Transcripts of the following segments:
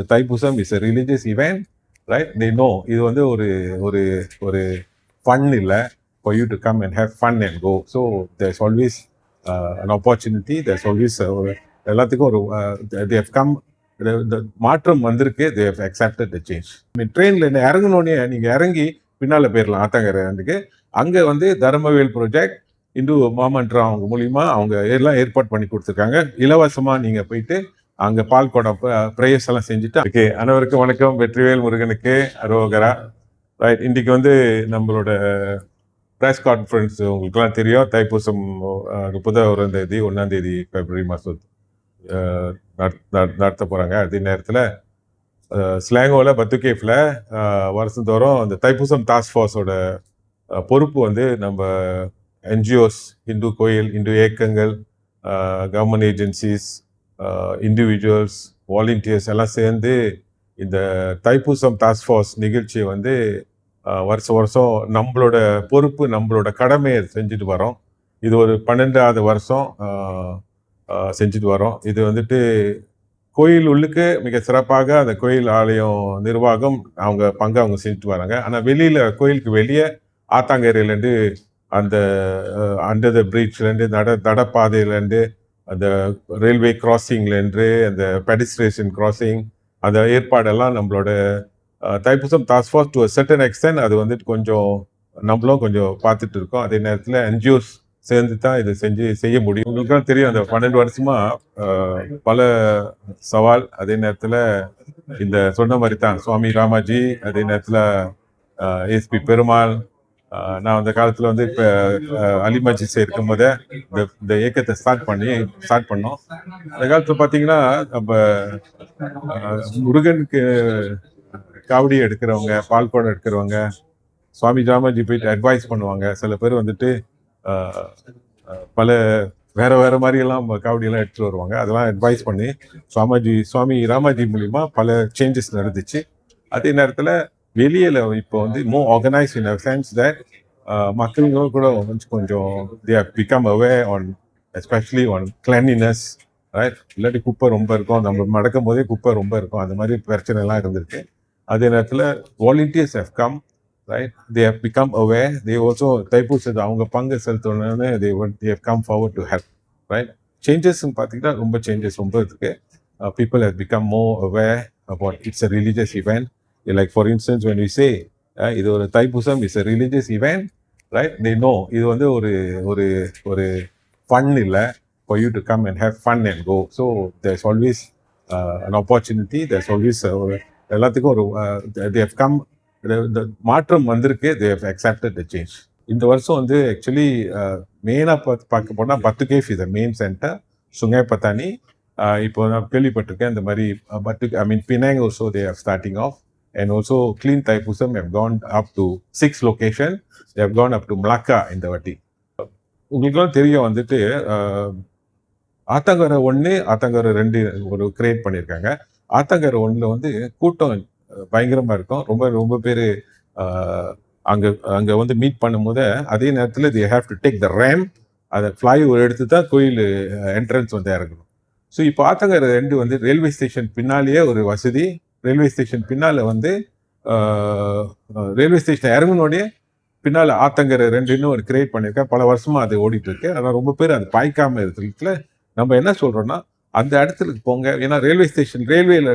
ஒரு Thaipusam is a religious event right they know இது வந்து ஒரு ஒரு ஒரு ஃபன் இல்லை. For you to come and have fun and go so there's always an opportunity there's always ஒரு எல்லாத்துக்கும் ஒரு uh, தேவ் கம் மாற்றம் வந்திருக்கு. They've accepted the change change. ட்ரெயினில் இறங்கினோடனே நீங்கள் இறங்கி பின்னால் போயிடலாம் ஆத்தங்கரைக்கு அங்கே வந்து தர்மவேல் ப்ராஜெக்ட் இந்து மாமன்றம் அவங்க மூலிமா அவங்க எல்லாம் ஏற்பாடு பண்ணி கொடுத்துருக்காங்க. இலவசமாக நீங்கள் போயிட்டு அங்கே பால் குடம் ப்ரேயர்ஸ் எல்லாம் செஞ்சுட்டு ஓகே அனைவருக்கும் வணக்கம். வெற்றிவேல் முருகனுக்கு அரோகரா. ரைட் இன்றைக்கி வந்து நம்மளோட ப்ரெஸ் கான்ஃபரன்ஸ் உங்களுக்குலாம் தெரியும். தைப்பூசம் அஹ், முப்பதாம் தேதி ஒன்றாம் தேதி பிப்ரவரி மாதம் நடத்த போகிறாங்க அதே நேரத்தில் ஸ்லாங்கோவில் பத்துகேஃபில் வருஷந்தோறும் அந்த தைப்பூசம் டாஸ்க் ஃபோர்ஸோட பொறுப்பு வந்து நம்ம என்ஜிஓஸ் இந்து கோயில் இந்து இயக்கங்கள் கவர்மெண்ட் ஏஜென்சிஸ் இண்டிவிஜுவல்ஸ் வாலண்டியர்ஸ் எல்லாம் சேர்ந்து இந்த தைப்பூசம் டாஸ்க் ஃபோர்ஸ் நிகழ்ச்சியை வந்து வருஷம் வருஷம் நம்மளோட பொறுப்பு நம்மளோட கடமையை செஞ்சுட்டு வரோம். இது ஒரு பன்னெண்டாவது வருஷம் செஞ்சுட்டு வரோம். இது வந்துட்டு கோயில் உள்ளுக்கு மிக சிறப்பாக அந்த கோயில் ஆலயம் நிர்வாகம் அவங்க பங்கு அவங்க செஞ்சுட்டு வராங்க. ஆனால் வெளியில் கோயிலுக்கு வெளியே ஆத்தாங்கரையிலேருந்து அந்த அண்டர் த பிரிட்ஜ்லேருந்து நட நடப்பாதையிலேருந்து அந்த ரயில்வே கிராசிங்லேருந்து அந்த பெடிஸ்ட்ரேஷன் கிராசிங் அந்த ஏற்பாடெல்லாம் நம்மளோட Thaipusam task force to certain extent அது வந்துட்டு கொஞ்சம் நம்மளும் கொஞ்சம் பார்த்துட்டு இருக்கோம். அதே நேரத்தில் என்ஜிஓஸ் சேர்ந்து தான் இதை செஞ்சு செய்ய முடியும். உங்களுக்குலாம் தெரியும் அந்த பன்னெண்டு வருஷமா பல சவால். அதே நேரத்தில் இந்த சொன்ன மாதிரி தான் சுவாமி ராமாஜி அதே நேரத்தில் எஸ்பி பெருமாள் நான் அந்த காலத்தில் வந்து இப்போ அலிமஜிஸ் இருக்கும் போதே இந்த இந்த இயக்கத்தை ஸ்டார்ட் பண்ணி ஸ்டார்ட் பண்ணோம். அந்த காலத்தில் பார்த்தீங்கன்னா நம்ம முருகனுக்கு காவடி எடுக்கிறவங்க பால் குடம் எடுக்கிறவங்க சுவாமி ராமாஜி போயிட்டு அட்வைஸ் பண்ணுவாங்க. சில பேர் வந்துட்டு பல வேற வேற மாதிரியெல்லாம் காவடியெல்லாம் எடுத்துகிட்டு எடுத்துட்டு வருவாங்க. அதெல்லாம் அட்வைஸ் பண்ணி சுவாமிஜி சுவாமி ராமாஜி மூலிமா பல சேஞ்சஸ் நடந்துச்சு. அதே நேரத்தில் வெளியில இப்போ வந்து more organise in sense that மக்களுங்க கூட கொஞ்சம் கொஞ்சம் they have become aware on especially on cleanliness right இல்லாட்டி குப்பை ரொம்ப இருக்கும். நம்ம மடக்கும் போதே குப்பை ரொம்ப இருக்கும். அந்த மாதிரி பிரச்சனை எல்லாம் இருந்திருக்கு. அதே நேரத்தில் volunteers have come right they have become aware they also தைப்பூசத்தை அவங்க பங்கு செலுத்தணுன்னு they they have come forward to help right சேஞ்சஸ்ன்னு பார்த்தீங்கன்னா ரொம்ப சேஞ்சஸ் ரொம்ப இருக்கு. People have become more aware about it's a religious event like for instance when you say இது ஒரு Thaipusam is a religious event right they know இது வந்து ஒரு ஒரு ஒரு ஃபன் இல்லை for you to come and have fun and go so there's always an opportunity there's always ஒரு எல்லாத்துக்கும் ஒரு தே they கம் இந்த மாற்றம் வந்திருக்கு they have accepted the change இந்த வருஷம் வந்து ஆக்சுவலி மெயினாக பார்த்து பார்க்க போனால் பத்து கேஃப் இது main centre Sungai Petani uh, இப்போ நான் கேள்விப்பட்டிருக்கேன் இந்த மாதிரி uh, Batu I mean Penang also they are starting off and also Clean clean Thaipusam have gone up to six location they have gone up to Malacca இந்த வாட்டி உங்களுக்குலாம் தெரியும் வந்துட்டு ஆத்தங்கரை ஒன்று ஆத்தங்கரை ரெண்டு ஒரு கிரியேட் பண்ணியிருக்காங்க ஆத்தங்கரை ஒன்றில் வந்து கூட்டம் பயங்கரமாக இருக்கும். ரொம்ப ரொம்ப பேர் அங்கே அங்கே வந்து மீட் பண்ணும்போது அதே நேரத்தில் the have to take the ram அதை ஃப்ளை ஒரு எடுத்து தான் கோயில் என்ட்ரன்ஸ் வந்து இறங்கணும். ஸோ இப்போ ஆத்தங்கரை ரெண்டு வந்து ரயில்வே ஸ்டேஷன் பின்னாலேயே ஒரு வசதி. ரயில்வே ஸ்டேஷன் பின்னால் வந்து ரயில்வே ஸ்டேஷன் இறங்கினோடனே பின்னால் ஆத்தங்கரை ரெண்டுன்னு ஒரு கிரியேட் பண்ணியிருக்கேன். பல வருஷமாக அது ஓடிட்டு இருக்கு ஆனால் ரொம்ப பேர் அது பாய்க்காம இருக்கிறதுல நம்ம என்ன சொல்கிறோன்னா அந்த இடத்துக்கு போங்க. ஏன்னா ரயில்வே ஸ்டேஷன் ரயில்வேல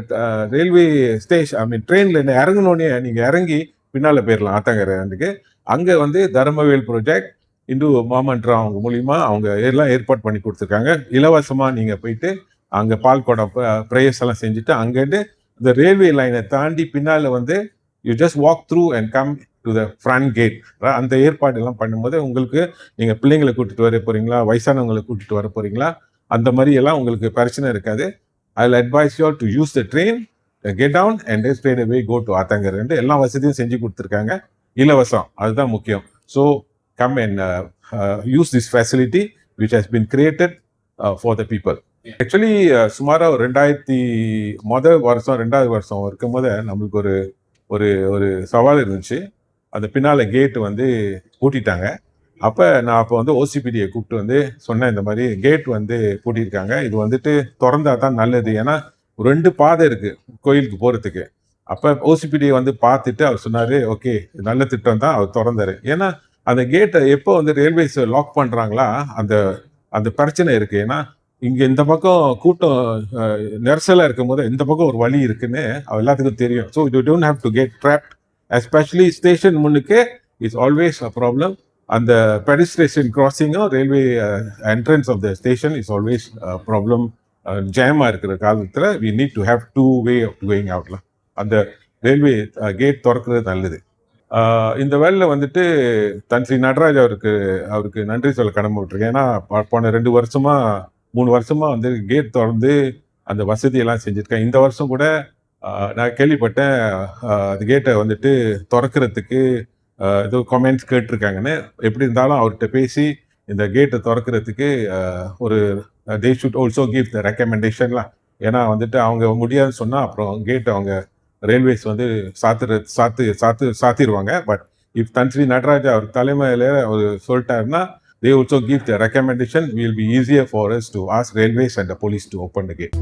ரயில்வே ஸ்டேஷன் ஐ மீன் ட்ரெயினில் இறங்கினோடனே நீங்கள் இறங்கி பின்னால் போயிடலாம் ஆத்தங்கரைக்கு அங்கே வந்து தர்மவேல் ப்ராஜெக்ட் இந்து மாமன்றம் அவங்க மூலிமா அவங்க எல்லாம் ஏற்பாடு பண்ணி கொடுத்துருக்காங்க. இலவசமாக நீங்கள் போயிட்டு அங்கே பால் குடம் ப்ரேயர்ஸ் எல்லாம் செஞ்சுட்டு அங்கேருந்து இந்த ரயில்வே லைனை தாண்டி பின்னால் வந்து you just walk through and come to the front gate அந்த ஏற்பாடு எல்லாம் பண்ணும்போது உங்களுக்கு நீங்கள் பிள்ளைங்களை கூட்டிகிட்டு வர போகிறீங்களா வயசானவங்களை கூட்டிட்டு வர போகிறீங்களா அந்த மாதிரி எல்லாம் உங்களுக்கு பிரச்சனை இருக்காது. I advise you to use the train get down and straight away go to ஆத்தங்கர். எல்லா வசதியும் செஞ்சு கொடுத்துருக்காங்க. இலவசம் அதுதான் முக்கியம். So come and use this facility which has been created for the people actually uh, சுமாராக ஒரு ரெண்டாயிரத்தி மொதல் வருஷம் ரெண்டாவது வருஷம் இருக்கும் போது நம்மளுக்கு ஒரு ஒரு ஒரு சவால் இருந்துச்சு. அந்த பின்னால் கேட்டு வந்து பூட்டிட்டாங்க. அப்போ நான் அப்போ வந்து ஓசிபிடியை கூப்பிட்டு வந்து சொன்னேன் இந்த மாதிரி கேட் வந்து பூட்டியிருக்காங்க. இது வந்துட்டு திறந்தா தான் நல்லது. ஏன்னா ரெண்டு பாதை இருக்குது கோயிலுக்கு போகிறதுக்கு அப்போ ஓசிபிடியை வந்து பார்த்துட்டு அவர் சொன்னார் ஓகே நல்ல திட்டம் தான் அவர் திறந்தார். ஏன்னா அந்த கேட்டை எப்போ வந்து ரயில்வேஸ் லாக் பண்ணுறாங்களா அந்த அந்த பிரச்சனை இருக்குது ஏன்னா இங்கே இந்த பக்கம் கூட்டம் நெரிசலாக இருக்கும் போது இந்த பக்கம் ஒரு வழி இருக்குன்னு அவ எல்லாத்துக்கும் தெரியும். So you don't have to get trapped especially station முன்னுக்கு இஸ் ஆல்வேஸ் அ ப்ராப்ளம் அந்த பெடிஸ்ட்ரேஷன் கிராசிங்கும் railway entrance of the station is always problem ஜேமாக இருக்கிற காலத்தில் we need to have two way of going அவுட்ல அந்த ரயில்வே கேட் திறக்கிறது நல்லது. இந்த வேலையில் வந்துட்டு தன் ஸ்ரீ நடராஜ் அவருக்கு அவருக்கு நன்றி சொல்ல கடமைப்பட்டிருக்கேன் ஏன்னா போன ரெண்டு வருஷமாக மூணு வருஷமாக வந்து கேட் திறந்து அந்த வசதியெல்லாம் செஞ்சுருக்கேன். இந்த வருஷம் கூட நான் கேள்விப்பட்டேன். அந்த கேட்டை வந்துட்டு திறக்கிறதுக்கு ஏதோ கமெண்ட்ஸ் கேட்டிருக்காங்கன்னு. எப்படி இருந்தாலும் அவர்கிட்ட பேசி இந்த கேட்டை திறக்கிறதுக்கு ஒரு they should also give the ரெக்கமெண்டேஷன்லாம் ஏன்னா வந்துட்டு அவங்க முடியாதுன்னு சொன்னால் அப்புறம் கேட்டை அவங்க ரயில்வேஸ் வந்து சாத்துற சாத்து சாத்து சாத்திடுவாங்க but if Tan Sri Nataraja அவர் தலைமையில் அவர் சொல்லிட்டாருன்னா they also give the recommendation will be easier for us to ask railways and the police to open the gate